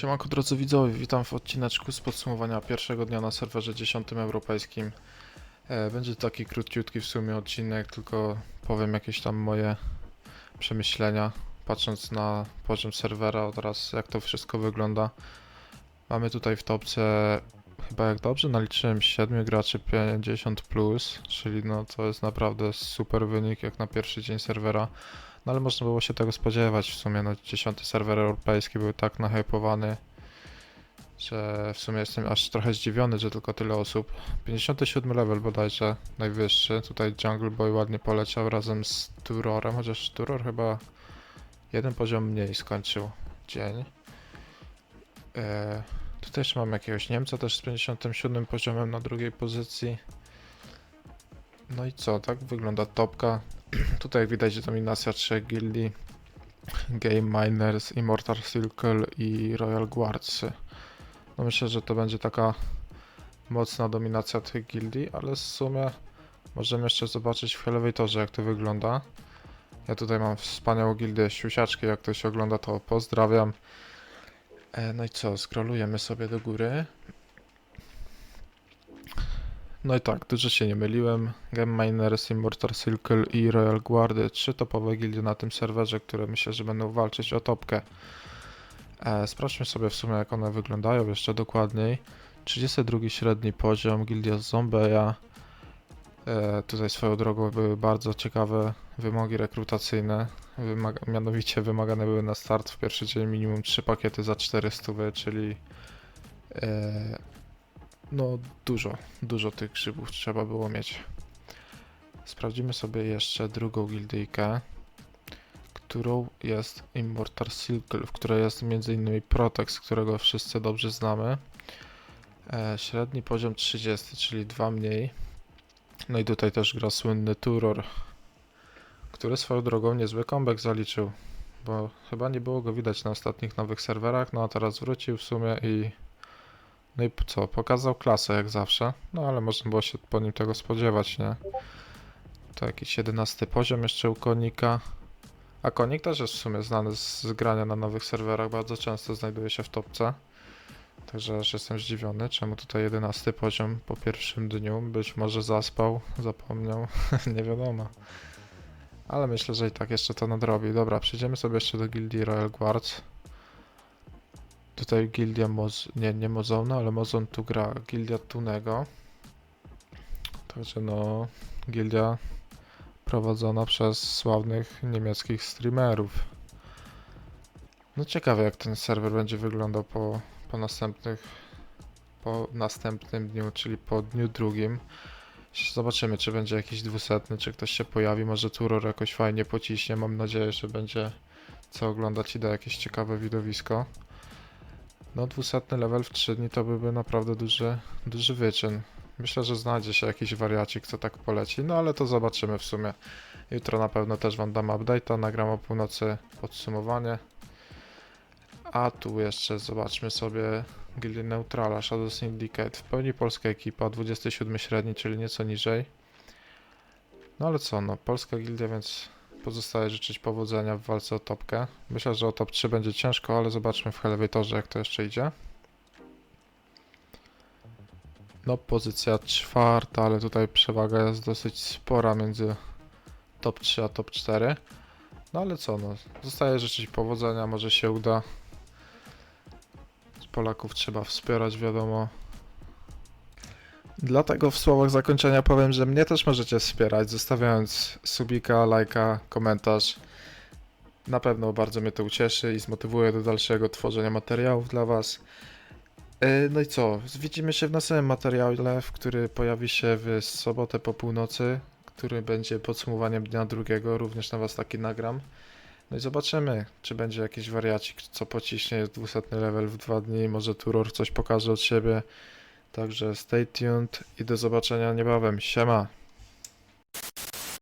Siemanko drodzy widzowie, witam w odcineczku z podsumowania pierwszego dnia na serwerze 10 europejskim. E, Będzie taki króciutki w sumie odcinek, tylko powiem jakieś tam moje przemyślenia, patrząc na poziom serwera oraz jak to wszystko wygląda. Mamy tutaj w topce, chyba jak dobrze naliczyłem 7 graczy 50+, plus, czyli no to jest naprawdę super wynik jak na pierwszy dzień serwera. No ale można było się tego spodziewać w sumie, no 10 serwer europejski był tak nahypowany, że w sumie jestem aż trochę zdziwiony, że tylko tyle osób. 57 level bodajże, najwyższy. Tutaj Jungle Boy ładnie poleciał razem z Turorem, chociaż Turor chyba jeden poziom mniej skończył dzień. E, tutaj jeszcze mam jakiegoś Niemca też z 57 poziomem na drugiej pozycji. No i co, tak wygląda topka. Tutaj widać dominacja trzech gildii. Game Miners, Immortal Circle i Royal Guards. No myślę, że to będzie taka mocna dominacja tych gildii, ale w sumie możemy jeszcze zobaczyć w Elevatorze jak to wygląda. Ja tutaj mam wspaniałą gildię siusiaczki, jak ktoś ogląda to pozdrawiam. E, no i co, scrollujemy sobie do góry. No i tak, dużo się nie myliłem. Game Miners, Immortal Circle i Royal Guardy. Trzy topowe gildie na tym serwerze, które myślę, że będą walczyć o topkę. E, sprawdźmy sobie w sumie jak one wyglądają jeszcze dokładniej. 32 średni poziom, gildia Zombeja. E, tutaj swoją drogą były bardzo ciekawe wymogi rekrutacyjne. Wymaga mianowicie wymagane były na start w pierwszy dzień minimum 3 pakiety za 400, czyli e, no dużo, dużo tych grzybów trzeba było mieć. Sprawdzimy sobie jeszcze drugą gildyjkę, którą jest Immortal Circle, w której jest m.in. Protex, którego wszyscy dobrze znamy. E, średni poziom 30, czyli dwa mniej. No i tutaj też gra słynny Turor, który swoją drogą niezły comeback zaliczył, bo chyba nie było go widać na ostatnich nowych serwerach, no a teraz wrócił w sumie i no i co, pokazał klasę jak zawsze, no ale można było się po nim tego spodziewać, nie? To jakiś 11 poziom jeszcze u Konika. A Konik też jest w sumie znany z grania na nowych serwerach, bardzo często znajduje się w topce. Także aż jestem zdziwiony, czemu tutaj 11 poziom po pierwszym dniu. Być może zaspał, zapomniał, nie wiadomo. Ale myślę, że i tak jeszcze to nadrobi. Dobra, przejdziemy sobie jeszcze do gildii Royal Guards. Tutaj gildia Moz... nie, nie Mozona, ale Mozon tu gra gildia Tunego. Także no, gildia prowadzona przez sławnych niemieckich streamerów. No ciekawe jak ten serwer będzie wyglądał po, po następnych po następnym dniu, czyli po dniu drugim. Zobaczymy, czy będzie jakiś dwusetny, czy ktoś się pojawi. Może Turor jakoś fajnie pociśnie. Mam nadzieję, że będzie co oglądać i da jakieś ciekawe widowisko. No, dwusetny level w 3 dni to byłby naprawdę duży, duży wyczyn. Myślę, że znajdzie się jakiś wariacik, co tak poleci, no ale to zobaczymy w sumie. Jutro na pewno też wam dam update'a, nagram o północy podsumowanie. A tu jeszcze zobaczmy sobie Gildię Neutrala, Shadow Syndicate. W pełni polska ekipa, 27 średni, czyli nieco niżej. No ale co, no polska gildia, więc pozostaje życzyć powodzenia w walce o topkę. Myślę, że o top 3 będzie ciężko, ale zobaczmy w Elevatorze jak to jeszcze idzie. No pozycja czwarta, ale tutaj przewaga jest dosyć spora między top 3 a top 4. No ale co, no, zostaje życzyć powodzenia, może się uda. Polaków trzeba wspierać, wiadomo. Dlatego w słowach zakończenia powiem, że mnie też możecie wspierać, zostawiając subika, lajka, komentarz. Na pewno bardzo mnie to ucieszy i zmotywuje do dalszego tworzenia materiałów dla Was. Yy, No i co? Widzimy się w następnym materiale, który pojawi się w sobotę po północy, który będzie podsumowaniem dnia drugiego. Również na Was taki nagram. No i zobaczymy, czy będzie jakiś wariacik, co pociśnie 200 level w dwa dni. Może Turor coś pokaże od siebie. Także stay tuned i do zobaczenia niebawem. Siema!